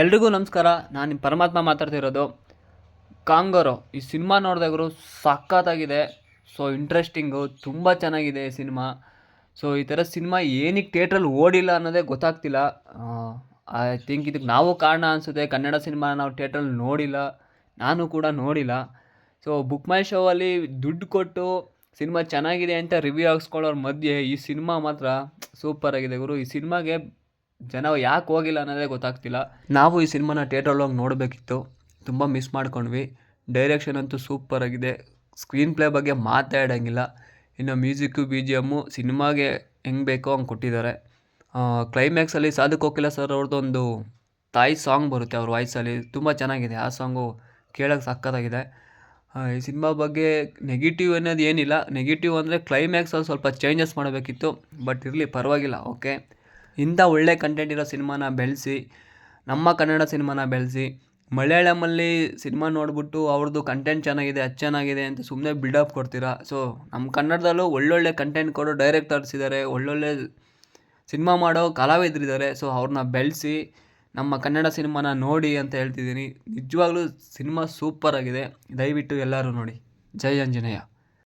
ಎಲ್ರಿಗೂ ನಮಸ್ಕಾರ. ನಾನು ನಿಮ್ಮ ಪರಮಾತ್ಮ ಮಾತಾಡ್ತಿರೋದು ಕಾಂಗರೋ, ಈ ಸಿನಿಮಾ ನೋಡಿದಾಗರು ಸಖತ್ತಾಗಿದೆ ಸೊ ಇಂಟ್ರೆಸ್ಟಿಂಗು ತುಂಬ ಚೆನ್ನಾಗಿದೆ ಈ ಸಿನಿಮಾ. ಸೊ ಈ ಥರ ಸಿನಿಮಾ ಏನಕ್ಕೆ ಥಿಯೇಟ್ರಲ್ಲಿ ಓಡಿಲ್ಲ ಅನ್ನೋದೇ ಗೊತ್ತಾಗ್ತಿಲ್ಲ. ಐ ಥಿಂಕ್ ಇದಕ್ಕೆ ನಾವು ಕಾರಣ ಅನಿಸುತ್ತೆ. ಕನ್ನಡ ಸಿನಿಮಾ ನಾವು ಥಿಯೇಟ್ರಲ್ಲಿ ನೋಡಿಲ್ಲ. ನಾನು ಕೂಡ ನೋಡಿಲ್ಲ. ಸೊ ಬುಕ್ ಮೈ ಶೋ ಅಲ್ಲಿ ದುಡ್ಡು ಕೊಟ್ಟು ಸಿನಿಮಾ ಚೆನ್ನಾಗಿದೆ ಅಂತ ರಿವ್ಯೂ ಹಾಕ್ಸ್ಕೊಳ್ಳೋರ ಮಧ್ಯೆ ಈ ಸಿನಿಮಾ ಮಾತ್ರ ಸೂಪರ್ ಆಗಿದೆ ಗುರು. ಈ ಸಿನಿಮಾಗೆ ಜನ ಯಾಕೆ ಹೋಗಿಲ್ಲ ಅನ್ನೋದೇ ಗೊತ್ತಾಗ್ತಿಲ್ಲ. ನಾವು ಈ ಸಿನಿಮಾನ ಥಿಯೇಟ್ರಲ್ಲಿ ಹೋಗಿ ನೋಡಬೇಕಿತ್ತು. ತುಂಬ ಮಿಸ್ ಮಾಡ್ಕೊಂಡ್ವಿ. ಡೈರೆಕ್ಷನ್ ಅಂತೂ ಸೂಪರ್ ಆಗಿದೆ. ಸ್ಕ್ರೀನ್ ಪ್ಲೇ ಬಗ್ಗೆ ಮಾತಾಡೋಂಗಿಲ್ಲ. ಇನ್ನು ಮ್ಯೂಸಿಕ್ಕು, ಬಿ ಜಿ ಎಮ್ಮು ಸಿನಿಮಾಗೆ ಹೆಂಗೆ ಬೇಕೋ ಹಂಗೆ ಕೊಟ್ಟಿದ್ದಾರೆ. ಕ್ಲೈಮ್ಯಾಕ್ಸಲ್ಲಿ ಸಾಧು ಕೋಕಿಲ ಸರ್ ಅವ್ರದ್ದು ಒಂದು ತಾಯಿ ಸಾಂಗ್ ಬರುತ್ತೆ ಅವ್ರ ವಾಯ್ಸಲ್ಲಿ. ತುಂಬ ಚೆನ್ನಾಗಿದೆ. ಆ ಸಾಂಗು ಕೇಳೋಕ್ಕೆ ಸಕ್ಕತ್ತಾಗಿದೆ. ಈ ಸಿನಿಮಾ ಬಗ್ಗೆ ನೆಗೆಟಿವ್ ಅನ್ನೋದು ಏನಿಲ್ಲ. ನೆಗೆಟಿವ್ ಅಂದರೆ ಕ್ಲೈಮ್ಯಾಕ್ಸಲ್ಲಿ ಸ್ವಲ್ಪ ಚೇಂಜಸ್ ಮಾಡಬೇಕಿತ್ತು. ಬಟ್ ಇರಲಿ, ಪರವಾಗಿಲ್ಲ. ಓಕೆ ಇಂಥ ಒಳ್ಳೆ ಕಂಟೆಂಟ್ ಇರೋ ಸಿನಿಮಾನ ಬೆಳೆಸಿ, ನಮ್ಮ ಕನ್ನಡ ಸಿನಿಮಾನ ಬೆಳೆಸಿ, ಮಲಯಾಳಮಲ್ಲಿ ಸಿನಿಮಾ ನೋಡಿಬಿಟ್ಟು ಅವ್ರದ್ದು ಕಂಟೆಂಟ್ ಚೆನ್ನಾಗಿದೆ, ಅದು ಚೆನ್ನಾಗಿದೆ ಅಂತ ಸುಮ್ಮನೆ ಬಿಲ್ಡಪ್ ಕೊಡ್ತೀರಾ? ಸೊ ನಮ್ಮ ಕನ್ನಡದಲ್ಲೂ ಒಳ್ಳೊಳ್ಳೆ ಕಂಟೆಂಟ್ ಕೊಡೋ ಡೈರೆಕ್ಟರ್ಸ್ ಇದ್ದಾರೆ ಒಳ್ಳೊಳ್ಳೆ ಸಿನಿಮಾ ಮಾಡೋ ಕಲಾವಿದರಿದ್ದಾರೆ ಸೊ ಅವ್ರನ್ನ ಬೆಳೆಸಿ, ನಮ್ಮ ಕನ್ನಡ ಸಿನಿಮಾನ ನೋಡಿ ಅಂತ ಹೇಳ್ತಿದ್ದೀನಿ. ನಿಜವಾಗ್ಲೂ ಸಿನಿಮಾ ಸೂಪರ್ ಆಗಿದೆ. ದಯವಿಟ್ಟು ಎಲ್ಲರೂ ನೋಡಿ. ಜೈ ಆಂಜನೇಯ.